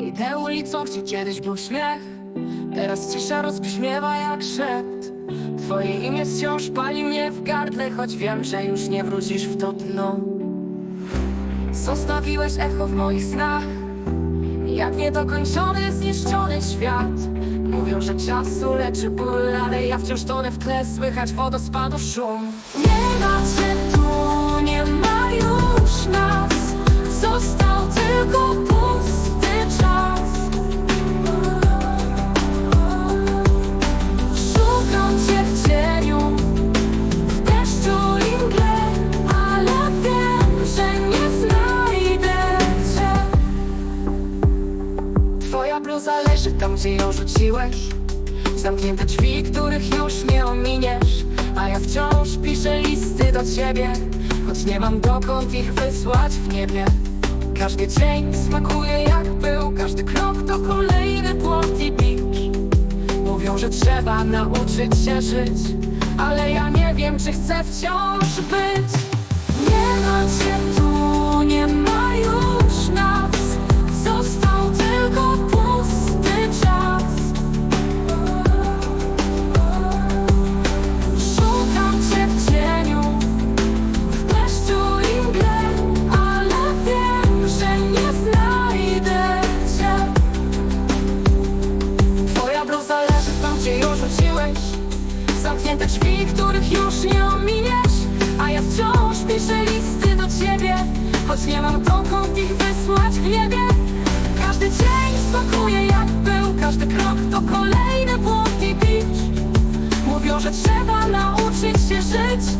Idę ulicą, gdzie kiedyś był śmiech. Teraz cisza rozbrzmiewa jak szept Twoje imię wciąż pali mnie w gardle Choć wiem, że już nie wrócisz w to dno. Zostawiłeś echo w moich snach. Jak niedokończony, zniszczony świat. Mówią, że czasu leczy ból Ale ja wciąż tonę w tle Słychać wodospadu szum. Nie ma cię tu, nie ma już nas Twoja bluza leży tam, gdzie ją rzuciłeś. Zamknięte drzwi, których już nie ominiesz. A ja wciąż piszę listy do ciebie Choć nie mam dokąd ich wysłać w niebie. Każdy dzień smakuje jak był Każdy krok to kolejny błąd i bicz Mówią, że trzeba nauczyć się żyć Ale ja nie wiem, czy chcę wciąż być. Nie ma cię tu, nie ma Zamknięte drzwi, których już nie ominiesz. A ja wciąż piszę listy do ciebie Choć nie mam dokąd ich wysłać w niebie. Każdy dzień smakuje jak był Każdy krok to kolejny błąd i bicz Mówią, że trzeba nauczyć się żyć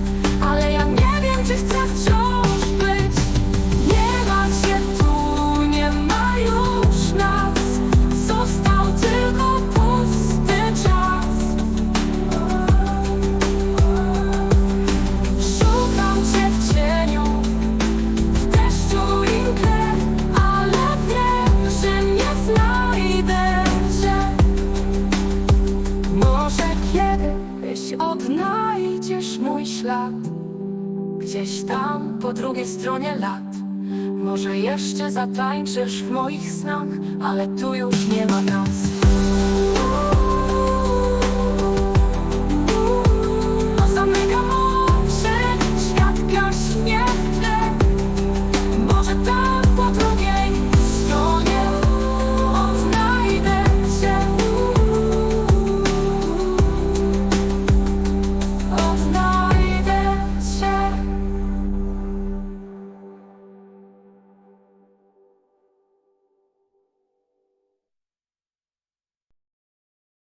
odnajdziesz mój ślad. Gdzieś tam po drugiej stronie lat. Może jeszcze zatańczysz w moich snach Ale tu już nie ma nas